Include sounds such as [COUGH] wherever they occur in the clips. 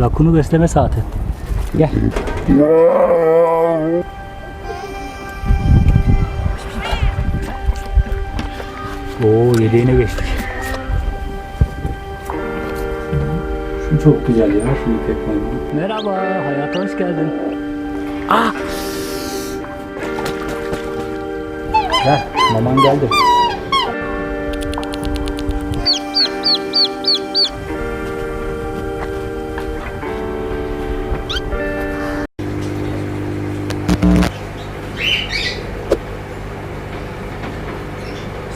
Rakunu besleme saati. Gel. Oo yedeğine geçtik. Şu çok güzel ya şu ipek maymun. Merhaba, hayata hoş geldin. Ah! Gel, maman geldi.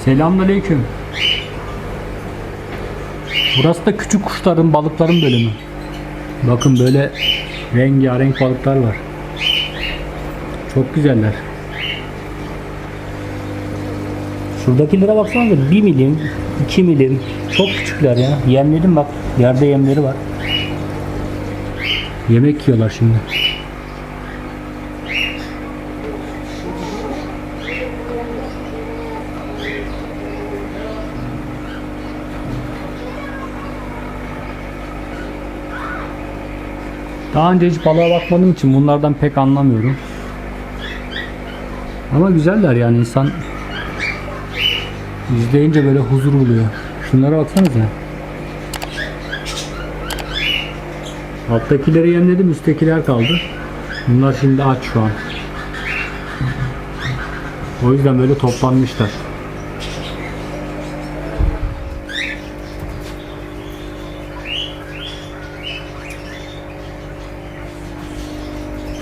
Selamünaleyküm. Burası da küçük kuşların, balıkların bölümü. Bakın böyle rengarenk balıklar var. Çok güzeller. Şuradakilere baksanıza 1 milim, 2 milim. Çok küçükler ya. Yemledim bak. Yerde yemleri var. Yemek yiyorlar şimdi. Daha önce hiç balığa bakmadığım için bunlardan pek anlamıyorum. Ama güzeller yani insan izleyince böyle huzur buluyor. Şunlara baksanıza. Alttakileri yemledim, üsttekiler kaldı. Bunlar şimdi aç şu an. O yüzden böyle toplanmışlar.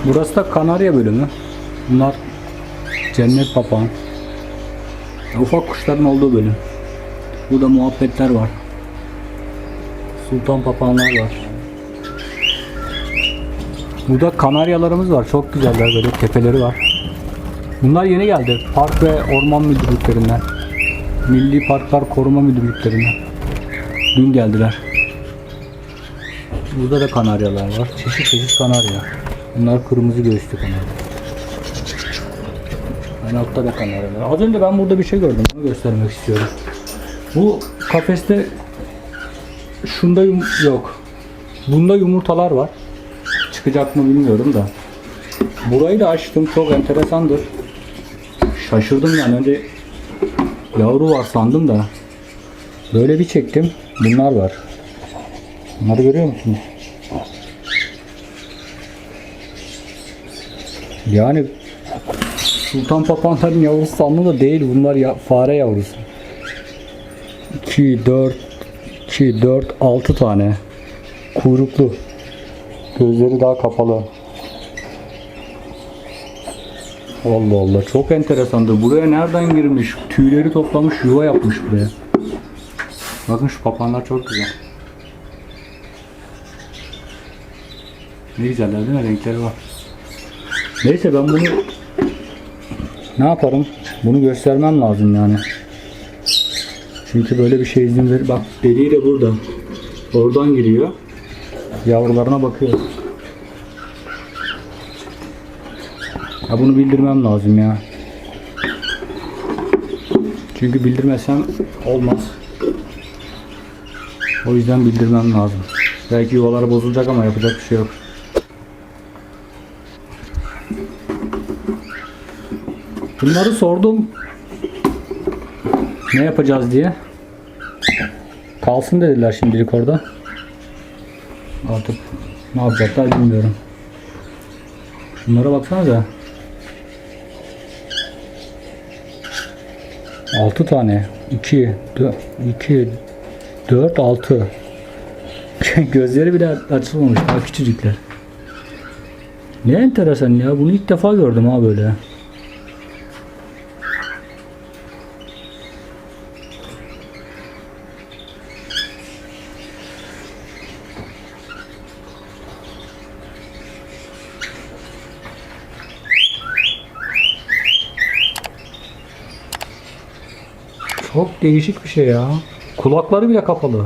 Burası da Kanarya bölümü. Bunlar cennet papağan. Ufak kuşların olduğu bölüm. Burada muhabbetler var. Sultan papağanlar var. Burada kanaryalarımız var. Çok güzeller böyle tepeleri var. Bunlar yeni geldi. Park ve Orman Müdürlüklerinden. Milli Parklar Koruma Müdürlüklerinden. Dün geldiler. Burada da kanaryalar var. Çeşit çeşit kanarya. Bunlar kırmızı göğüslü kanarya. En altta da kanaryalar. Az önce ben burada bir şey gördüm. Onu göstermek istiyorum. Bu kafeste şunda yum yok. Bunda yumurtalar var. Çıkacak mı bilmiyorum da. Burayı da açtım. Çok enteresandır. Şaşırdım yani. Önce yavru var sandım da. Böyle bir çektim. Bunlar var. Bunları görüyor musunuz? Yani Sultan papağanların yavrusu sandım da değil. Bunlar ya, fare yavrusu. 2, 4, 2, 4, 6 tane. Kuyruklu. Gözleri daha kapalı. Allah Allah çok enteresandır. Buraya nereden girmiş? Tüyleri toplamış yuva yapmış buraya. Bakın şu papağanlar çok güzel. Ne güzeller değil mi? Renkleri var. Neyse ben bunu ne yaparım? Bunu göstermem lazım yani. Çünkü böyle bir şey izin verir. Bak deliği de burada. Oradan giriyor. Yavrularına bakıyor. Ya bunu bildirmem lazım ya. Çünkü bildirmezsem olmaz. O yüzden bildirmem lazım. Belki yuvaları bozulacak ama yapacak bir şey yok. Bunları sordum. Ne yapacağız diye. Kalsın dediler şimdilik orada. Artık ne yapacaklar bilmiyorum. Şunlara baksanıza. 6 tane. 2 2 4 6 Gözleri bile açılmamış. Daha küçücükler. Ne enteresan ya. Bunu ilk defa gördüm ha böyle. Çok değişik bir şey ya. Kulakları bile kapalı.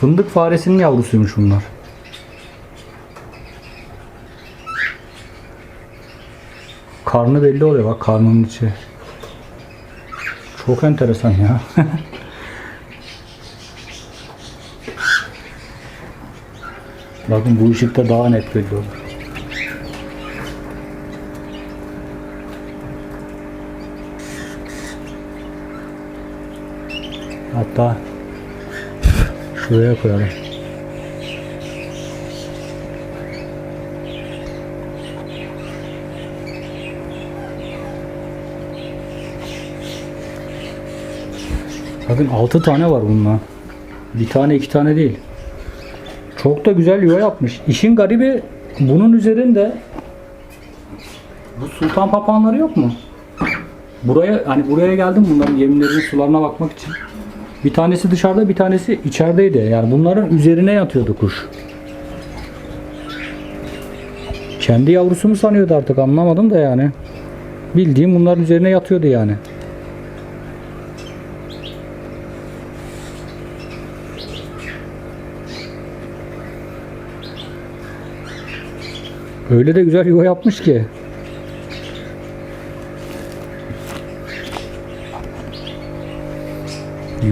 Fındık faresinin yavrusuymuş bunlar. Karnı belli oluyor bak karnının içi. Çok enteresan ya. [LAUGHS] Bakın bu ışıkta daha net belli olur. Hatta şuraya koyalım. Bakın 6 tane var bununla. Bir tane iki tane değil. Çok da güzel yuva yapmış. İşin garibi bunun üzerinde bu sultan papağanları yok mu? Buraya hani buraya geldim bunların yemlerinin sularına bakmak için. Bir tanesi dışarıda bir tanesi içerideydi. Yani bunların üzerine yatıyordu kuş. Kendi yavrusu mu sanıyordu artık anlamadım da yani. Bildiğim bunların üzerine yatıyordu yani. Öyle de güzel yuva yapmış ki.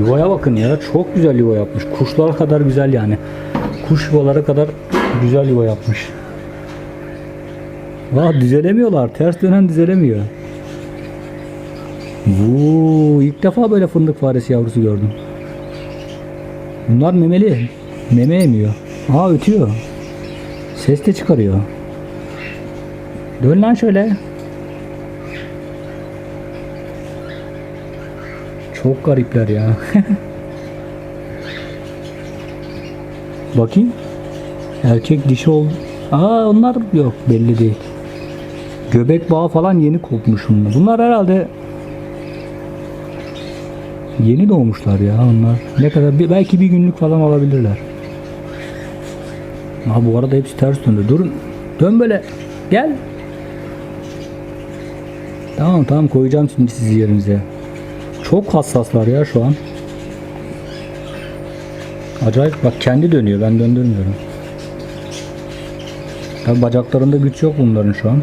Yuvaya bakın ya. Çok güzel yuva yapmış. Kuşlar kadar güzel yani. Kuş yuvaları kadar güzel yuva yapmış. Vah düzelemiyorlar. Ters dönen düzelemiyor. Vuu, ilk defa böyle fındık faresi yavrusu gördüm. Bunlar memeli. Meme emiyor. Aa ötüyor. Ses de çıkarıyor. Dön lan şöyle. Çok garipler ya. Bakayım. Erkek dişi oldu. Aa onlar yok belli değil. Göbek bağı falan yeni kopmuş bunlar. Bunlar herhalde yeni doğmuşlar ya onlar. Ne kadar belki bir günlük falan alabilirler. Ha bu arada hepsi ters döndü. Durun. Dön böyle. Gel. Tamam tamam koyacağım şimdi sizi yerinize. Çok hassaslar ya şu an. Acayip bak kendi dönüyor ben döndürmüyorum. Tabi bacaklarında güç yok bunların şu an.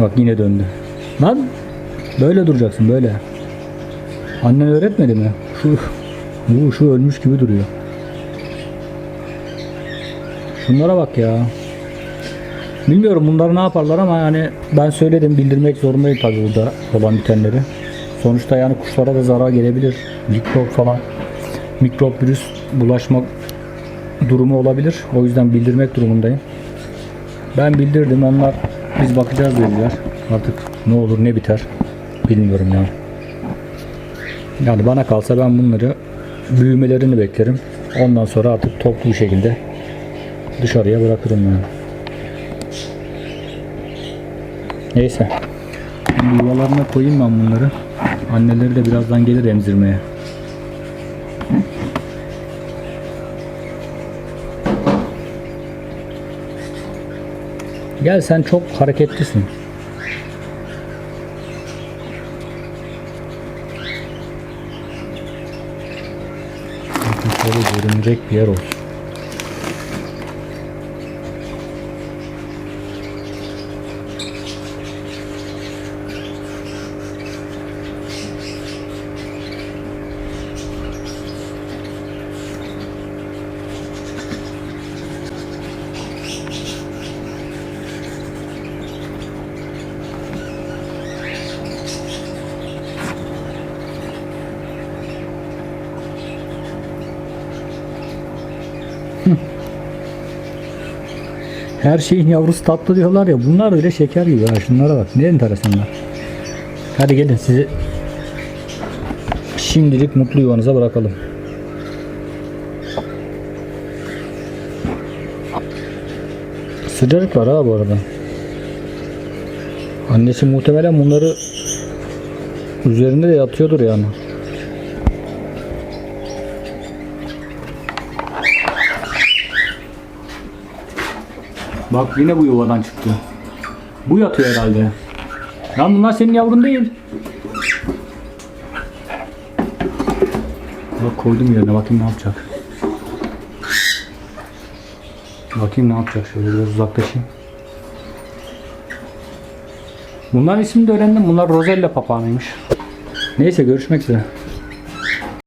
Bak yine döndü. Lan böyle duracaksın böyle. Annen öğretmedi mi? Şu bu şu ölmüş gibi duruyor. Şunlara bak ya. Bilmiyorum bunları ne yaparlar ama yani ben söyledim bildirmek zorundayım tabii burada olan bitenleri. Sonuçta yani kuşlara da zarar gelebilir. Mikrop falan. Mikrop virüs bulaşma durumu olabilir. O yüzden bildirmek durumundayım. Ben bildirdim onlar biz bakacağız dediler. Artık ne olur ne biter bilmiyorum yani. Yani bana kalsa ben bunları büyümelerini beklerim. Ondan sonra artık toplu bir şekilde dışarıya bırakırım yani. Neyse. Yuvalarına koyayım ben bunları. Anneleri de birazdan gelir emzirmeye. Gel sen çok hareketlisin. Şöyle görünecek bir yer olsun. Her şeyin yavrusu tatlı diyorlar ya. Bunlar öyle şeker gibi. Ha. Şunlara bak. Ne enteresanlar. Hadi gelin sizi şimdilik mutlu yuvanıza bırakalım. Sıcacık var ha bu arada. Annesi muhtemelen bunları üzerinde de yatıyordur yani. Bak yine bu yuvadan çıktı. Bu yatıyor herhalde. Lan bunlar senin yavrun değil. Bak koydum yerine bakayım ne yapacak. Bakayım ne yapacak şöyle biraz uzaklaşayım. Bunların ismini de öğrendim. Bunlar Rosella papağanıymış. Neyse görüşmek üzere.